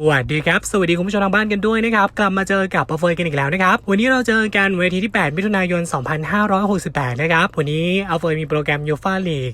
สวัสดีครับ สวัสดีคุณผู้ชมทางบ้านกันด้วยนะครับ กลับมาเจอกับปะเฟยกันอีกแล้วนะครับ วันนี้เราเจอกันเวทีที่ 8 มิถุนายน 2568 นะครับ วันนี้อัลเฟยมีโปรแกรมยูฟาลีก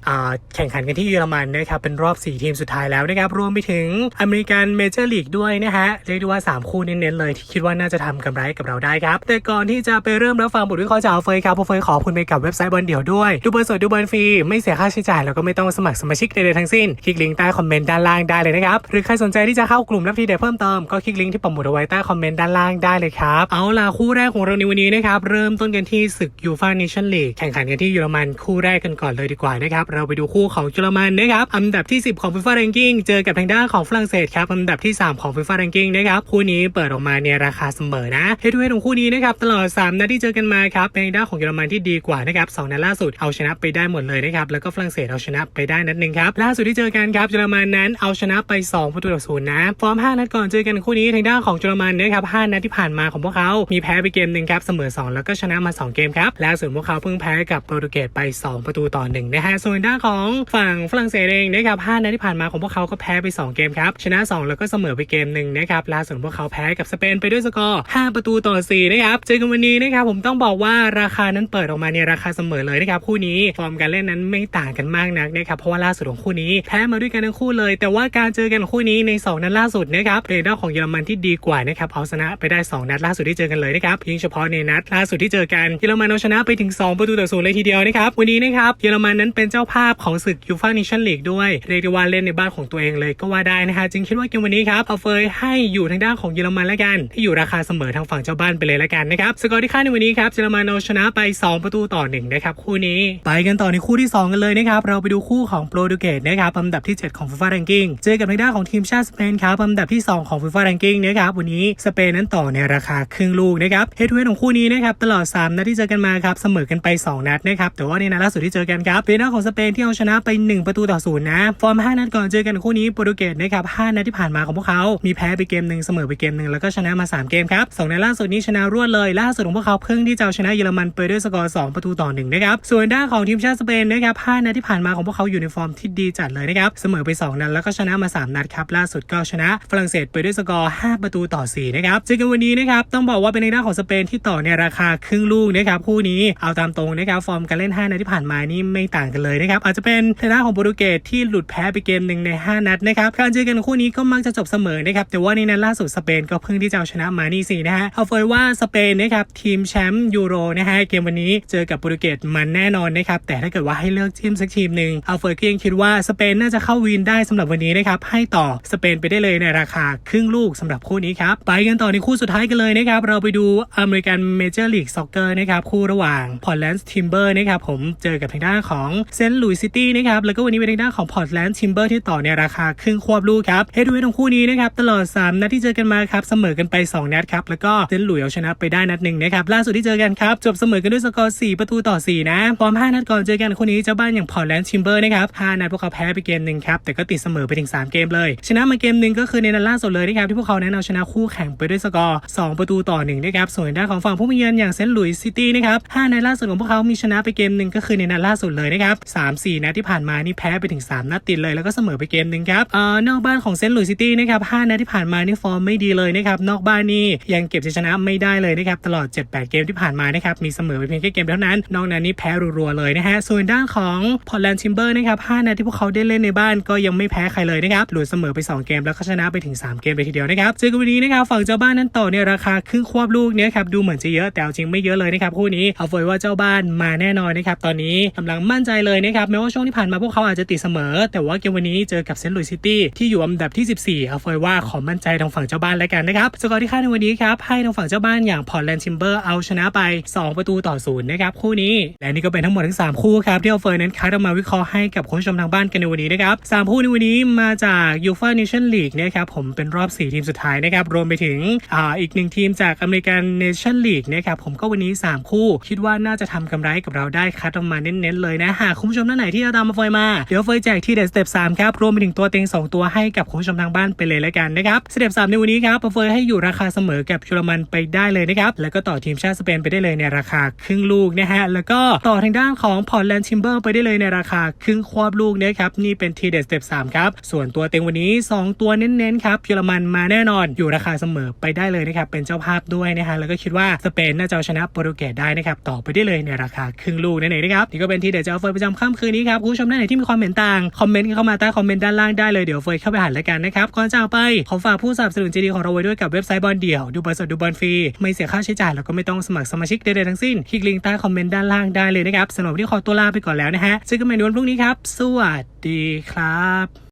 แข่งขันกันที่เยอรมันนะครับ เป็นรอบ 4 ทีมสุดท้ายแล้วนะครับ รวมไปถึงอเมริกันเมเจอร์ลีกด้วยนะฮะ เรียกได้ว่า 3 คู่เน้นๆเลยที่คิดว่าน่าจะทำกำไรกับเราได้ครับ แต่ก่อนที่จะไปเริ่มรับฟังบทวิเคราะห์จากอัลเฟยครับอัลเฟยขอคุณไปกับเว็บไซต์บอลเดี่ยวด้วย ดูบอลสดดูบอลฟรี ไม่เสียค่าใช้จ่ายแล้วก็ไม่ต้องสมัครสมาชิกใดๆทั้งสิ้น คลิกลิงก์ใต้คอมเมนต์ด้านล่างได้เลยนะครับ หรือใครสนใจที่จะเข้ากลุ่มรับทีเดดเพิ่มเติมก็คลิกลิงก์ที่ปักหมุดเอาไว้ใต้คอมเมนต์ด้านล่างได้เลยครับ เอาล่ะคู่แรกของเราในวันนี้นะครับเริ่มต้นกันที่ศึกยูฟ่าเนชั่นลีกแข่งขันกันที่เยอรมันคู่แรกกันก่อนเลยดีกว่านะครับเราไปดูคู่ของเยอรมันนะครับอันดับที่ 10 ของ FIFA Ranking เจอกับทางด้านของฝรั่งเศสครับอันดับที่ 3 ของ FIFA Ranking นะครับคู่นี้เปิดออกมาเนี่ยราคาเสมอนะเฮดทูเฮดของคู่นี้นะครับตลอด 3นัดที่เจอกันมาครับเป็นทางด้านของเยอรมันที่ดีกว่านะครับสองนัดล่าสุดเอาชนะไปได้หมดเลยนะครับแล้วก็ฝรั่งเศสเอาชนะไปได้นัดหนึ่งครับล่าสุดที่เจอกันครับเยอรมันนั้นเอาชนะไป2ประตูต่อศูนย์นะฟอร์ม5นัดก่อนเจอกันคู่นี้ทางด้านของเยอรมันนะครับ5นัดที่ผ่านมาของพวกเขา มีแพ้ไปเกมหนึ่งครับเสมอ 2 แล้วก็ชนะมา 2 เกมครับล่าสุดพวกเขาเพิ่งแพ้กับโปรตุเกสไป 2 ประตูต่อ1นะฮะส่วนด้านของฝั่งฝรั่งเศสเองนะครับ5นัดที่ผ่านมาของพวกเขาก็แพ้ไป 2 เกมครับชนะ 2 แล้วก็เสมอไปเกมหนึ่งนะครับล่าสุดพวกเขาแพ้กับสเปนไปด้วยสกอร์5ประตูต่อ4นะครับเจอกันวันนี้นะครับผมต้องบอกว่าราคานั้นเปิดออกมาเนี่ยราคาเสมอเลยนะครับคู่นี้ฟอร์มการเล่นนั้นไม่ต่างกันมากนักนะครับเพราะว่าล่าสุดของคู่นี้แพ้มาด้วยกันทั้งคู่เลย แต่ว่าการเจอกันของคู่นี้ใน 2 นัดล่าสุดนะครับเรดาร์ของเยอรมันที่ดีกว่านะครับเอาชนะไปได้ 2 นัดล่าสุดที่เจอกันเลยนะครับยิ่งเฉพาะในนัดล่าสุดที่เจอกันเยอรมันเอาชนะไปถึง 2 ประตูต่อศูนย์เลยทีเดียวนะครับวันนี้นะครับเยอรมันนั้นเป็นเจ้าภาพของศึกยูฟ่าเนชั่นลีกด้วยเรียกได้ว่าเล่นในบ้านของตัวเองเลยก็ว่าได้นะฮะจึงคิดว่าเกมวันนี้ครับเอาเฟยให้อยู่ทางด้านของเยอรมันแล้วกันที่อยู่ราคาเสมอทางฝั่งเจ้าบ้านไปเลยแล้วกันนะครับสกอร์ที่คาดในวันนี้ครับเยอรมันเอาชนะไป 2 ประตูต่อ1นะครับคู่นี้ ไปกันต่อในคู่ที่ 2 กันเลยนะครับเราไปดูคู่ของโปรตุเกสนะครับอันดับที่ 7 ของฟีฟ่าแรงกิ้งเจอกับทางด้านของทีมชาติสเปนครับอันดับที่2ของฟีฟ่าแรงกิ้งนะครับวันนี้สเปนนั้นต่อในราคาครึ่งลูกนะครับเฮดเฮดของคู่นี้นะครับตลอด 3 นัดที่เจอกันมาครับเสมอกันไป 2 นัดนะครับแต่ว่าในนัดล่าสุดที่เจอกันครับเป็นหน้าของสเปนที่เอาชนะไป 1 ประตูต่อศูนย์นะฟอร์ม 5 นัดก่อนเจอกันคู่นี้โปรตุเกสนะครับ5นัดที่ผ่านมาของพวกเขา มีแพ้ไปเกมหนึ่งเสมอไปเกมหนึ่งแล้วก็ชนะมา 3 เกมครับสองนัดล่าสุดนี้ชนะรวดเลยล่าสุดของพวกเขาเพิ่งที่จะเอาชนะเยอรมันไปด้วยสกอร์2ประตูต่อ1นะครับส่วนด้านของทีมชาติสเปนนะครับ5นัดที่ผ่านมาของพวกเขาอยู่ในฟอร์มที่ดีจัดเลยนะครับเสมอไป 2 นัดแล้วก็ชนะมา 3 นัดครับล่าสุดก็ชนะฝรั่งเศเสไปด้วยสกอร์ 5 ประตูต่อ 4 นะครับเจอกันวันนี้นะครับต้องบอกว่าเป็นในด้านของสเปนที่ต่อในราคาครึ่งลูกนะครับคู่นี้เอาตามตรงนะครับฟอร์มการเล่น 5นัดที่ผ่านมานี่ไม่ต่างกันเลยนะครับอาจจะเป็นในด้านของโปรตุเกสที่หลุดแพ้ไปเกมหนึ่งใน 5 นัดนะครับการเจอกันคู่นี้ก็มักจะจบเสมอนะครับแต่ว่าในนัดล่าสุดสเปนก็เพิ่งที่จะเอาชนะมานี่สินะฮะเอาเฟยว่าสเปนนะครับทีมแชมป์ยูโรนะฮะเกมวันนี้เจอกับโปรตุเกสมันแน่นอนนะครับแต่ถ้าเกิดว่าให้เลือกทีมสักทีมหนึ่งเอาเฟยก็ยังคิดว่าสเปนน่าจะเข้าวินได้สำหรับวันนี้นะครับให้ต่อสเปนไปได้เลยในราคาครึ่งลูกสำหรับคู่นี้ครับ ไปกันต่อในคู่สุดท้ายกันเลยนะครับ เราไปดูอเมริกันเมเจอร์ลีกซ็อกเกอร์นะครับ คู่ระหว่างพอร์ตแลนด์ทิมเบอร์นะครับ ผมเจอกับทางด้านของเซนต์หลุยส์ซิตี้นะครับ แล้วก็วันนี้เป็นทางด้านของพอร์ตแลนด์ทิมเบอร์ที่ต่อในราคาครึ่งควบลูกครับเฮดเวทของคู่นี้นะครับตลอด 3 นัดที่เจอกันมาครับเสมอกันไป 2 นัดครับแล้วก็เซนต์หลุยส์เอาชนะไปได้นัดหนึ่งนะครับล่าสุดที่เจอกันครับจบเสมอกันด้วยสกอร์ 4 ประตูต่อ 4 นะฟอร์ม5 นัดก่อนเจอกันคู่นี้เจ้าบ้านอย่างพอร์ตแลนด์ทิมเบอร์นะครับ5นัดพวกเขาแพ้ไปเกมหนึ่งครับแต่ก็ติดเสมอไปถึง 3 เกมเลย ชนะมาเกมหนึ่งก็คือในนัดล่าสุดเลยนะครับที่พวกเขานั้นเอาชนะคู่แข่งไปด้วยสกอร์2ประตูต่อ1นะครับส่วนด้านของฝั่งผู้มีเยือนอย่างเซนต์หลุยส์ซิตี้นะครับ5นัดล่าสุดของพวกเขามีชนะไปเกมหนึ่งก็คือในนัดล่าสุดเลยนะครับ3 4นัดที่ผ่านมานี่แพ้ไปถึง 3 นัดติดเลยแล้วก็เสมอไปเกมหนึ่งครับเอ่อนอกบ้านของเซนต์หลุยส์ซิตี้นะครับ5นัดที่ผ่านมานี่ฟอร์มไม่ดีเลยนะครับนอกบ้านนี่ยังเก็บชัยชนะไม่ได้เลยนะครับตลอด 7-8 เกมที่ผ่านมานะครับมีเสมอไปเพียงแค่เกมเท่านั้นนอกนั้นนี่แพ้รัวๆเลยนะฮะส่วนด้านของพอร์แลนด์ทิมเบอร์นะครับ5นัดที่พวกเขาได้เล่นในบ้านก็ยังไม่แพ้ใครเลยนะครับหลุดเสมอไป 2 เกมแล้วก็ชนะไปถึง3 เกมเลยทีเดียวนะครับเจอกันวันนี้นะครับฝั่งเจ้าบ้านนั้นต่อเนี่ยราคาครึ่งควบลูกเนี่ยครับดูเหมือนจะเยอะแต่จริงไม่เยอะเลยนะครับคู่นี้เอาเฟยว่าเจ้าบ้านมาแน่นอนนะครับตอนนี้กำลังมั่นใจเลยนะครับแม้ว่าช่วงที่ผ่านมาพวกเขาอาจจะติดเสมอ แต่ว่าเกมวันนี้เจอกับเซนต์หลุยส์ซิตี้ที่อยู่อันดับที่ 14 เอาเฟยว่าขอมั่นใจทางฝั่งเจ้าบ้านแล้วกันนะครับสกอร์ที่คาดในวันนี้ครับให้ทางฝั่งเจ้าบ้านอย่างพอร์ตแลนด์ทิมเบอร์เอาชนะไป 2 ประตูต่อศูนย์นะครับคู่นี้ และนี่ก็เป็นทั้งหมดทั้ง 3 คู่ครับที่เอาเฟยนั้นคัดออกมาวิเคราะห์ให้กับคุณผู้ชมทางบ้านกันในวันนี้นะครับสามคู่ในวันนี้มาจากยูฟ่าเนชั่นลีกนะครับผมเป็นรอบ 4 ทีมสุดท้ายนะครับรวมไปถึงออีกหนึ่งทีมจากอเมริกันเนชั่นลีกนะครับผมก็วันนี้ 3 คู่ คิดว่าน่าจะทำกำไรกับเราได้คัดออกมาเน้นๆเลยนะหากคุณผู้ชมท่านไหนที่จะตามมาเฟยมา เดี๋ยวเฟยแจกที่เด็ดสเต็ป3ครับรวมไปถึงตัวเต็ง 2 ตัวให้กับคุณผู้ชมทางบ้านไปเลยแล้วกันนะครับสเต็ป3ในวันนี้ครับเฟยให้อยู่ราคาเสมอกับเยอรมันไปได้เลยนะครับแล้วก็ต่อทีมชาติสเปนไปได้เลยในราคาครึ่งลูกนะฮะแล้วก็ต่อทางด้านของพอร์ตแลนด์ทิมเบอร์ไปได้เลยในราคาครึ่งควบลูกนะครับนี่เป็นทีเด็ดสเต็ป3ครับส่วนตัวเต็งวันนี้ 2 ตัวเน้นๆครับนะครับเยอรมันมาแน่นอนอยู่ราคาเสมอไปได้เลยนะครับเป็นเจ้าภาพด้วยนะฮะแล้วก็คิดว่าสเปนน่าจะชนะโปรตุเกสได้นะครับต่อไปได้เลยในราคาครึ่งลูกนั่นเองนะครับนี่ก็เป็นที่เดี๋ยวจะเอาเฟยประจำค่ำคืนนี้ครับคุณผู้ชมท่านไหนที่มีความเห็นต่างคอมเมนต์เข้ามาใต้คอมเมนต์ด้านล่างได้เลยเดี๋ยวเฟยเข้าไปหันแล้วกันนะครับก่อนจากไปขอฝากผู้สนับสนุนใจดีของเราไว้ด้วยกับเว็บไซต์บอลเดี่ยวดูบอลสดดูบอลฟรีไม่เสียค่าใช้จ่ายแล้วก็ไม่ต้องสมัครสมาชิกใดๆทั้งสิ้นคลิกลิงก์ใต้คอมเมนต์ด้านล่างได้เลยนะครับสำหรับวันนี้ขอตัวลาไปก่อนแล้วนะฮะเจอกันใหม่ในวันพรุ่งนี้ครับสวัสดีครับ